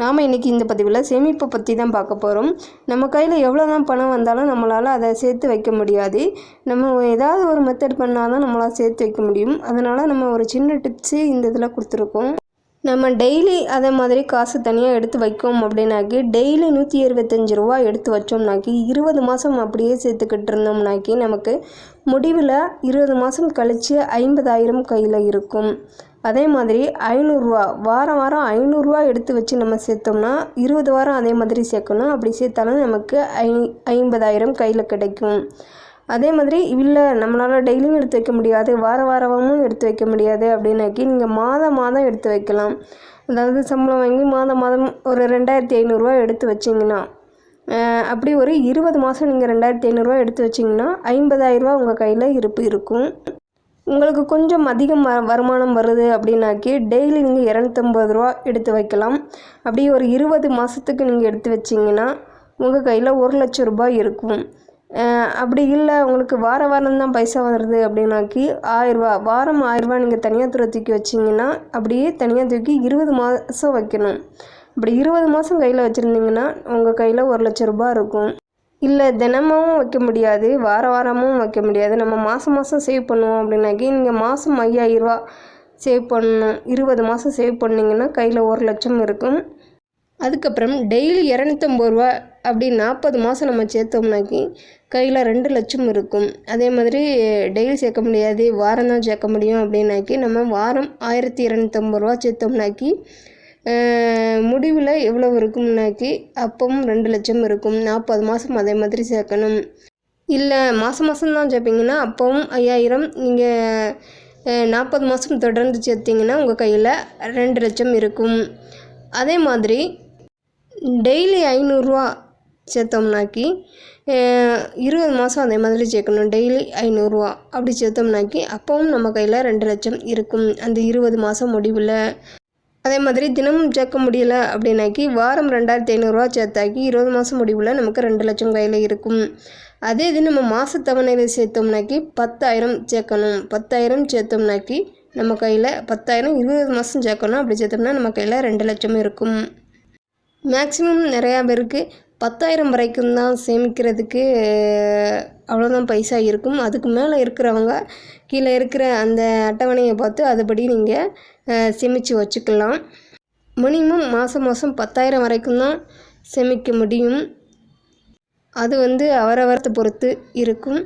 நாம் இன்றைக்கி இந்த பதிவில் சேமிப்பு பற்றி தான் பார்க்க போகிறோம் நம்ம கையில் எவ்வளோ தான் பணம் வந்தாலும் நம்மளால் அதை சேர்த்து வைக்க முடியாது. நம்ம ஏதாவது ஒரு மெத்தட் பண்ணால் தான் நம்மளால் சேர்த்து வைக்க முடியும். அதனால் நம்ம ஒரு சின்ன டிப்ஸு இந்த இதில் கொடுத்துருக்கோம். நம்ம டெய்லி அதே மாதிரி காசு தனியாக எடுத்து வைக்கோம் அப்படின்னாக்கி டெய்லி நூற்றி இருபத்தஞ்சி ரூபா எடுத்து வச்சோம்னாக்கி இருபது மாதம் அப்படியே சேர்த்துக்கிட்டு இருந்தோம்னாக்கி நமக்கு முடிவில் இருபது மாதம் கழித்து ஐம்பதாயிரம் கையில் இருக்கும். அதே மாதிரி ஐநூறுரூவா வாரம் வாரம் ஐநூறுரூவா எடுத்து வச்சு நம்ம சேர்த்தோம்னா இருபது வாரம் அதே மாதிரி சேர்க்கணும். அப்படி சேர்த்தாலும் நமக்கு ஐ ஐம்பதாயிரம் கையில் கிடைக்கும். அதே மாதிரி இல்லை நம்மளால் டெய்லியும் எடுத்து வைக்க முடியாது வார வாரமும் எடுத்து வைக்க முடியாது அப்படின்னாக்கி நீங்கள் மாதம் மாதம் எடுத்து வைக்கலாம். அதாவது சம்பளம் வாங்கி மாதம் மாதம் ஒரு ரெண்டாயிரத்தி ஐநூறுரூவா எடுத்து வச்சிங்கன்னா அப்படி ஒரு இருபது மாதம் நீங்கள் ரெண்டாயிரத்தி ஐநூறுரூவா எடுத்து வச்சிங்கன்னா ஐம்பதாயிரரூவா உங்கள் கையில் இருப்பு இருக்கும். உங்களுக்கு கொஞ்சம் அதிகம் வருமானம் வருது அப்படின்னாக்கி டெய்லி நீங்கள் இரநூத்தம்பது ரூபா எடுத்து வைக்கலாம். அப்படி ஒரு இருபது மாதத்துக்கு நீங்கள் எடுத்து வச்சிங்கன்னா உங்கள் கையில் ஒரு லட்சம் ரூபாய் இருக்கும். அப்படி இல்லை உங்களுக்கு வார வாரம் தான் பைசா வருது அப்படின்னாக்கி ஆயிரரூபா வாரம் ஆயிரரூபா நீங்கள் தனியாக துறை தூக்கி வச்சிங்கன்னா அப்படியே தனியாக தூக்கி இருபது மாதம் வைக்கணும். அப்படி இருபது மாதம் கையில் வச்சுருந்தீங்கன்னா உங்கள் கையில் ஒரு லட்ச ரூபாய் இருக்கும். இல்லை தினமும் வைக்க முடியாது வார வாரமும் வைக்க முடியாது. நம்ம மாதம் மாதம் சேவ் பண்ணுவோம் அப்படின்னாக்கி நீங்கள் மாதம் ஐயாயிரரூவா சேவ் பண்ணணும். இருபது மாதம் சேவ் பண்ணிங்கன்னா கையில் ஒரு லட்சம் இருக்கும். அதுக்கப்புறம் டெய்லி இரநூத்தம்பது ரூபா அப்படி நாற்பது மாதம் நம்ம சேர்த்தோம்னாக்கி கையில் ரெண்டு லட்சம் இருக்கும். அதே மாதிரி டெய்லி சேர்க்க முடியாது வாரம் தான் சேர்க்க முடியும் அப்படின்னாக்கி நம்ம வாரம் ஆயிரத்தி இரநூத்தம்பது ரூபா சேர்த்தோம்னாக்கி முடிவில் எவ்வளோ இருக்கும்னாக்கி அப்பவும் ரெண்டு லட்சம் இருக்கும். நாற்பது மாதம் அதே மாதிரி சேர்க்கணும். இல்லை மாதம் மாதம் தான் சேர்ப்பீங்கன்னா அப்பவும் ஐயாயிரம். நீங்கள் நாற்பது மாதம் தொடர்ந்து சேர்த்திங்கன்னா உங்கள் கையில் ரெண்டு லட்சம் இருக்கும். அதே மாதிரி டெய்லி ஐநூறுரூவா சேர்த்தோம்னாக்கி இருபது மாதம் அதே மாதிரி சேர்க்கணும். டெய்லி ஐநூறுரூவா அப்படி சேர்த்தோம்னாக்கி அப்பவும் நம்ம கையில் ரெண்டு லட்சம் இருக்கும். அந்த இருபது மாதம் முடிவில். அதே மாதிரி தினமும் சேர்க்க முடியல அப்படின்னாக்கி வாரம் ரெண்டாயிரத்தி ஐநூறுரூவா சேர்த்தாக்கி இருபது மாதம் முடிவில் நமக்கு ரெண்டு லட்சம் கையில் இருக்கும். அதே இது நம்ம மாத தவணையில் சேர்த்தோம்னாக்கி பத்தாயிரம் சேர்க்கணும். பத்தாயிரம் சேர்த்தோம்னாக்கி நம்ம கையில் பத்தாயிரம் இருபது மாதம் சேர்க்கணும். அப்படி சேர்த்தோம்னா நம்ம கையில் ரெண்டு லட்சம் இருக்கும். மேக்ஸிமம் நிறையா பேருக்கு பத்தாயிரம் வரைக்கும் தான் சேமிக்கிறதுக்கு அவ்வளோதான் பைசா இருக்கும். அதுக்கு மேலே இருக்கிறவங்க கீழே இருக்கிற அந்த அட்டவணையை பார்த்து அதுபடி நீங்கள் சேமித்து வச்சுக்கலாம். மினிமம் மாதம் மாதம் பத்தாயிரம் வரைக்கும் தான் சேமிக்க முடியும். அது வந்து அவரவரத்தை பொறுத்து இருக்கும்.